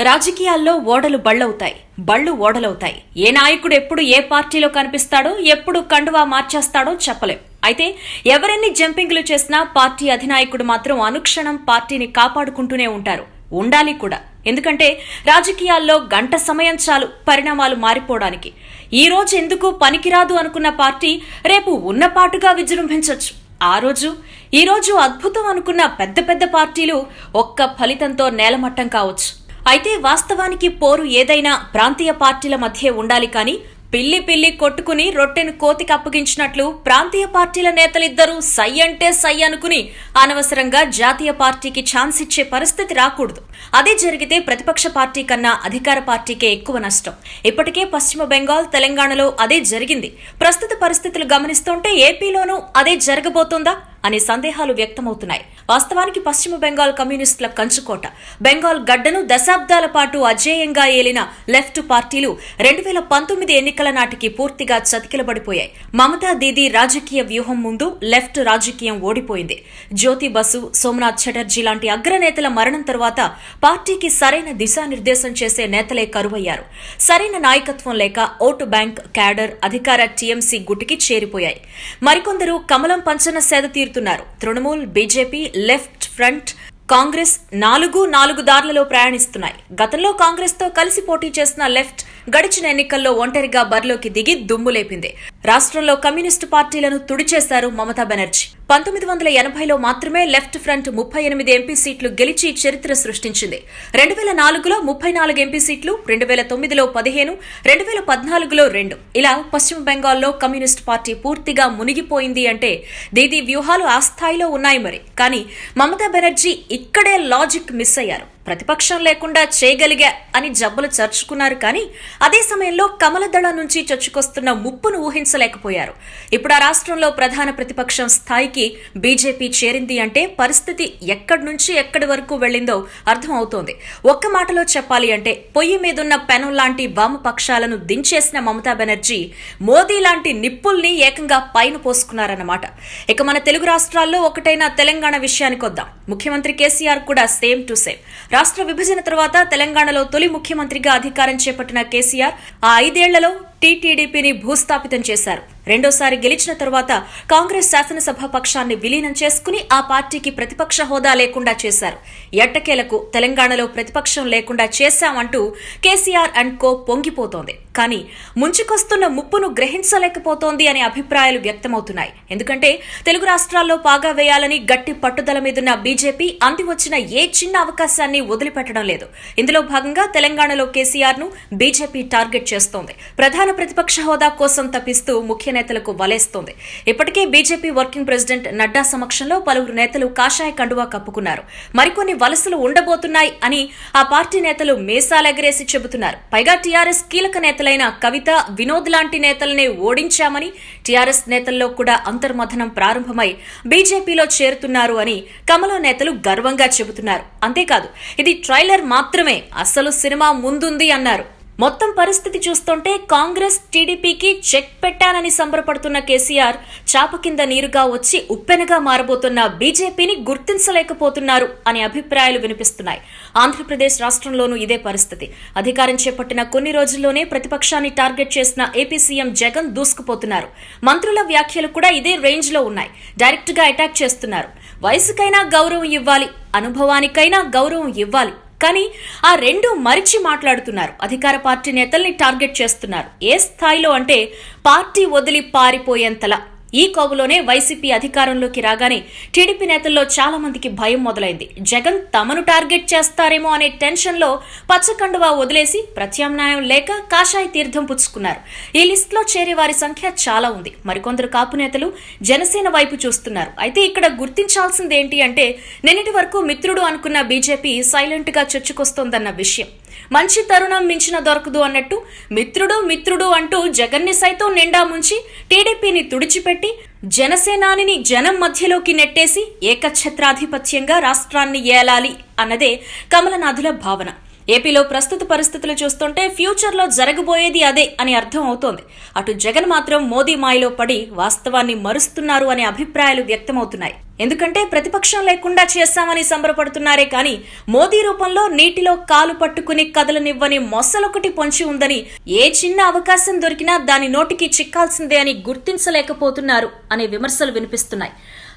రాజకీయాల్లో ఓడలు బళ్ళవుతాయి బళ్ళు ఓడలవుతాయి. ఏ నాయకుడు ఎప్పుడు ఏ పార్టీలో కనిపిస్తాడో ఎప్పుడు కండువా మార్చేస్తాడో చెప్పలేం. అయితే ఎవరెన్ని జంపింగ్లు చేసినా పార్టీ అధినాయకుడు మాత్రం అనుక్షణం పార్టీని కాపాడుకుంటూనే ఉంటారు. ఉండాలి కూడా. ఎందుకంటే రాజకీయాల్లో గంట సమయం చాలు పరిణామాలు మారిపోవడానికి. ఈ రోజు ఎందుకు పనికిరాదు అనుకున్న పార్టీ రేపు ఉన్నపాటుగా విజృంభించవచ్చు ఆ రోజు ఈ రోజు అద్భుతం అనుకున్న పెద్ద పెద్ద పార్టీలు ఒక్క ఫలితంతో నేలమట్టం కావచ్చు. అయితే వాస్తవానికి పోరు ఏదైనా ప్రాంతీయ పార్టీల మధ్య ఉండాలి కానీ పిల్లి పిల్లి కొట్టుకుని రొట్టెను కోతికి అప్పగించినట్లు ప్రాంతీయ పార్టీల నేతలిద్దరూ సై అంటే సై అనుకుని అనవసరంగా జాతీయ పార్టీకి ఛాన్స్ ఇచ్చే పరిస్థితి రాకూడదు. అదే జరిగితే ప్రతిపక్ష పార్టీ కన్నా అధికార పార్టీకే ఎక్కువ నష్టం. ఇప్పటికే పశ్చిమ బెంగాల్ తెలంగాణలో అదే జరిగింది. ప్రస్తుత పరిస్థితులు గమనిస్తుంటే ఏపీలోనూ అదే జరగబోతుందా? అనే సందేహాలు వ్యక్తమవుతున్నాయి. వాస్తవానికి పశ్చిమ బెంగాల్ కమ్యూనిస్టుల కంచుకోట. బెంగాల్ గడ్డను దశాబ్దాల పాటు అజేయంగా ఏలిన లెఫ్ట్ పార్టీలు రెండు వేల పంతొమ్మిది ఎన్నికల నాటికి పూర్తిగా చతికిలబడిపోయాయి. మమతా దీదీ రాజకీయ వ్యూహం ముందు లెఫ్ట్ రాజకీయం ఓడిపోయింది. జ్యోతి బసు సోమనాథ్ చటర్జీ లాంటి అగ్రనేతల మరణం తరువాత పార్టీకి సరైన దిశానిర్దేశం చేసే నేతలే కరువయ్యారు. సరైన నాయకత్వం లేక ఓటు బ్యాంక్ క్యాడర్ అధికార టీఎంసీ గుటికి చేరిపోయాయి. మరికొందరు కమలం పంచన సేద తీరుతున్నారు Trinamool BJP left front Congress నాలుగు నాలుగు దారులలో ప్రయాణిస్తున్నాయి. గతంలో కాంగ్రెస్తో కలిసి పోటీ చేసిన లెఫ్ట్ గడిచిన ఎన్నికల్లో ఒంటరిగా బరిలోకి దిగి దుమ్ము లేపింది. రాష్ట్రంలో కమ్యూనిస్టు పార్టీలను తుడిచేశారు మమతా బెనర్జీ. పంతొమ్మిది వందల ఎనభైలో మాత్రమే లెఫ్ట్ ఫ్రంట్ ముప్పై ఎనిమిది ఎంపీ సీట్లు గెలిచి చరిత్ర సృష్టించింది. రెండు వేల నాలుగులో ముప్పై నాలుగు ఎంపీ సీట్లు రెండు వేల తొమ్మిదిలో పదిహేను రెండు వేల పద్నాలుగులో రెండు. ఇలా పశ్చిమ బెంగాల్లో కమ్యూనిస్ట్ పార్టీ పూర్తిగా మునిగిపోయింది అంటే దీది వ్యూహాలు ఆ స్థాయిలో ఉన్నాయి మరి. కానీ మమతా బెనర్జీ ఇక్కడే లాజిక్ మిస్ అయ్యారు. ప్రతిపక్షం లేకుండా చేయగలిగా అని జబ్బలు చర్చుకున్నారు కానీ అదే సమయంలో కమలదళ నుంచి చొచ్చుకొస్తున్న ముప్పును ఊహించలేకపోయారు. ఇప్పుడు ఆ రాష్ట్రంలో ప్రధాన ప్రతిపక్షం స్థాయికి బీజేపీ చేరింది అంటే పరిస్థితి ఎక్కడి నుంచి ఎక్కడి వరకు వెళ్ళిందో అర్థం అవుతోంది ఒక్క మాటలో చెప్పాలి అంటే పొయ్యి మీదున్న పెనం లాంటి వామపక్షాలను దించేసిన మమతా బెనర్జీ మోదీ లాంటి నిప్పుల్ని ఏకంగా పైన పోసుకున్నారన్నమాట. ఇక మన తెలుగు రాష్ట్రాల్లో ఒకటైన తెలంగాణ విషయానికి వద్దాం. ముఖ్యమంత్రి కేసీఆర్ కూడా సేమ్ టు సేమ్. రాష్ట్ర విభజన తర్వాత తెలంగాణలో తొలి ముఖ్యమంత్రిగా అధికారం చేపట్టిన కేసీఆర్ ఆ ఐదేళ్ళలో టీటీడీపీని భూస్థాపితం చేశారు. రెండోసారి గెలిచిన తర్వాత కాంగ్రెస్ శాసనసభ పక్షాన్ని విలీనం చేసుకుని ఆ పార్టీకి ప్రతిపక్ష హోదా లేకుండా చేశారు. ఎట్టకేలకు తెలంగాణలో ప్రతిపక్షం లేకుండా చేశామంటూ కేసీఆర్ అండ్ కో పొంగిపోతోంది. కానీ ముంచుకొస్తున్న ముప్పును గ్రహించలేకపోతోంది అనే అభిప్రాయాలు వ్యక్తమవుతున్నాయి. ఎందుకంటే తెలుగు రాష్ట్రాల్లో పాగా వేయాలని గట్టి పట్టుదల మీదున్న బీజేపీ అంది వచ్చిన ఏ చిన్న అవకాశాన్ని వదిలిపెట్టడం లేదు. ఇందులో భాగంగా తెలంగాణలో కేసీఆర్ను బీజేపీ టార్గెట్ చేస్తోంది. ప్రధాన ప్రతిపక్ష హోదా కోసం తప్పిస్తూ ముఖ్య నేతలకు వలేస్తోంది. ఇప్పటికే బీజేపీ వర్కింగ్ ప్రెసిడెంట్ నడ్డా సమక్షంలో పలువురు నేతలు కాషాయ కండువా కప్పుకున్నారు. మరికొన్ని వలసలు ఉండబోతున్నాయి అని ఆ పార్టీ నేతలు మేసాలెగరేసి చెబుతున్నారు. పైగా టీఆర్ఎస్ కీలక నేతలైన కవిత వినోద్ లాంటి నేతలనే ఓడించామని టీఆర్ఎస్ నేతల్లో కూడా అంతర్మథనం ప్రారంభమై బీజేపీలో చేరుతున్నారు అని కమలో నేతలు గర్వంగా చెబుతున్నారు. అంతేకాదు ఇది ట్రైలర్ మాత్రమే. అసలు సినిమా ముందుంది అన్నారు. మొత్తం పరిస్థితి చూస్తుంటే కాంగ్రెస్ టీడీపీకి చెక్ పెట్టానని సంబరపడుతున్న కేసీఆర్ చాప కింద నీరుగా వచ్చి ఉప్పెనగా మారబోతున్న బీజేపీని గుర్తించలేకపోతున్నారు అనే అభిప్రాయాలు వినిపిస్తున్నాయి. ఆంధ్రప్రదేశ్ రాష్ట్రంలోనూ ఇదే పరిస్థితి. అధికారం చేపట్టిన కొన్ని రోజుల్లోనే ప్రతిపక్షాన్ని టార్గెట్ చేసిన ఏపీ సీఎం జగన్ దూసుకుపోతున్నారు. మంత్రుల వ్యాఖ్యలు కూడా ఇదే రేంజ్లో ఉన్నాయి. డైరెక్ట్గా అటాక్ చేస్తున్నారు. వయసుకైనా గౌరవం ఇవ్వాలి అనుభవానికైనా గౌరవం ఇవ్వాలి కానీ ఆ రెండు మరిచి మాట్లాడుతున్నారు. అధికార పార్టీ నేతల్ని టార్గెట్ చేస్తున్నారు. ఏ స్థాయిలో అంటే పార్టీ వదిలి పారిపోయేంతలా. ఈ కోవలోనే వైసీపీ అధికారంలోకి రాగానే టీడీపీ నేతల్లో చాలా మందికి భయం మొదలైంది. జగన్ తమను టార్గెట్ చేస్తారేమో అనే టెన్షన్లో పచ్చకండువా వదిలేసి ప్రత్యామ్నాయం లేక కాషాయ తీర్థం పుచ్చుకున్నారు. ఈ లిస్టులో చేరే వారి సంఖ్య చాలా ఉంది. మరికొందరు కాపు నేతలు జనసేన వైపు చూస్తున్నారు. అయితే ఇక్కడ గుర్తించాల్సింది ఏంటి అంటే నిన్నటి వరకు మిత్రుడు అనుకున్న బీజేపీ సైలెంట్గా చొచ్చుకొస్తోందన్న విషయం. మంచి తరుణం మించిన దొరకదు అన్నట్టు మిత్రుడు మిత్రుడు అంటూ జగన్ని సైతం నిండా ముంచి టీడీపీని తుడిచిపెట్టి జనసేనానిని జనం మధ్యలోకి నెట్టేసి ఏకఛత్రాధిపత్యంగా రాష్ట్రాన్ని ఏలాలి అన్నదే కమలనాథుల భావన. ఏపీలో ప్రస్తుత పరిస్థితులు చూస్తుంటే ఫ్యూచర్లో జరగబోయేది అదే అని అర్థం అవుతోంది. అటు జగన్ మాత్రం మోదీ మాయలో పడి వాస్తవాన్ని మరుస్తున్నారు అనే అభిప్రాయాలు వ్యక్తమవుతున్నాయి. ఎందుకంటే ప్రతిపక్షం లేకుండా చేస్తామని సంబరపడుతున్నారే కానీ మోదీ రూపంలో నీటిలో కాలు పట్టుకుని కదలనివ్వని మొసలొకటి పొంచి ఉందని ఏ చిన్న అవకాశం దొరికినా దాని నోటికి చిక్కాల్సిందే అని గుర్తించలేకపోతున్నారు అనే విమర్శలు వినిపిస్తున్నాయి.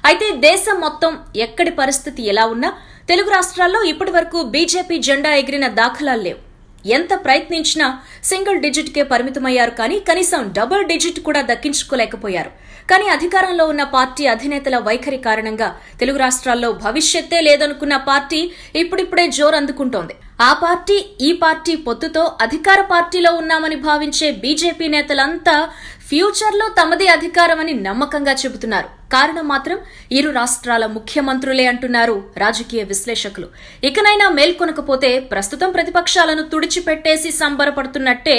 అయితే దేశం మొత్తం ఎక్కడి పరిస్థితి ఎలా ఉన్నా తెలుగు రాష్ట్రాల్లో ఇప్పటి వరకు బీజేపీ జెండా ఎగిరిన దాఖలాలు లేవు. ఎంత ప్రయత్నించినా సింగిల్ డిజిట్ కే పరిమితమయ్యారు కానీ కనీసం డబుల్ డిజిట్ కూడా దక్కించుకోలేకపోయారు. కానీ అధికారంలో ఉన్న పార్టీ అధినేతల వైఖరి కారణంగా తెలుగు రాష్ట్రాల్లో భవిష్యత్తే లేదనుకున్న పార్టీ ఇప్పుడిప్పుడే జోరు అందుకుంటోంది ఆ పార్టీ ఈ పార్టీ పొత్తుతో అధికార పార్టీలో ఉన్నామని భావించే బీజేపీ నేతలంతా ఫ్యూచర్లో తమదే అధికారమని నమ్మకంగా చెబుతున్నారు. కారణం మాత్రం ఇరు రాష్ట్రాల ముఖ్యమంత్రులే అంటున్నారు రాజకీయ విశ్లేషకులు. ఇకనైనా మేల్కొనకపోతే ప్రస్తుతం ప్రతిపక్షాలను తుడిచిపెట్టేసి సంబరపడుతున్నట్టే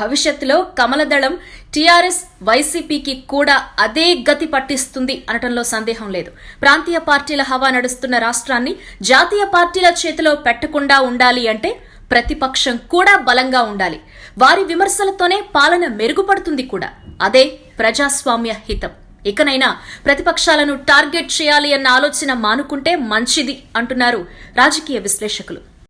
భవిష్యత్తులో కమలదళం టీఆర్ఎస్ వైసీపీకి కూడా అదే గతి పట్టిస్తుంది అనటంలో సందేహం లేదు. ప్రాంతీయ పార్టీల హవా నడుస్తున్న రాష్ట్రాన్ని జాతీయ పార్టీల చేతిలో పెట్టకుండా ఉండాలి అంటే ప్రతిపక్షం కూడా బలంగా ఉండాలి. వారి విమర్శలతోనే పాలన మెరుగుపడుతుంది కూడా. అదే ప్రజాస్వామ్య హితం. ఇకనైనా ప్రతిపక్షాలను టార్గెట్ చేయాలి అన్న ఆలోచన మానుకుంటే మంచిది అంటున్నారు రాజకీయ విశ్లేషకులు.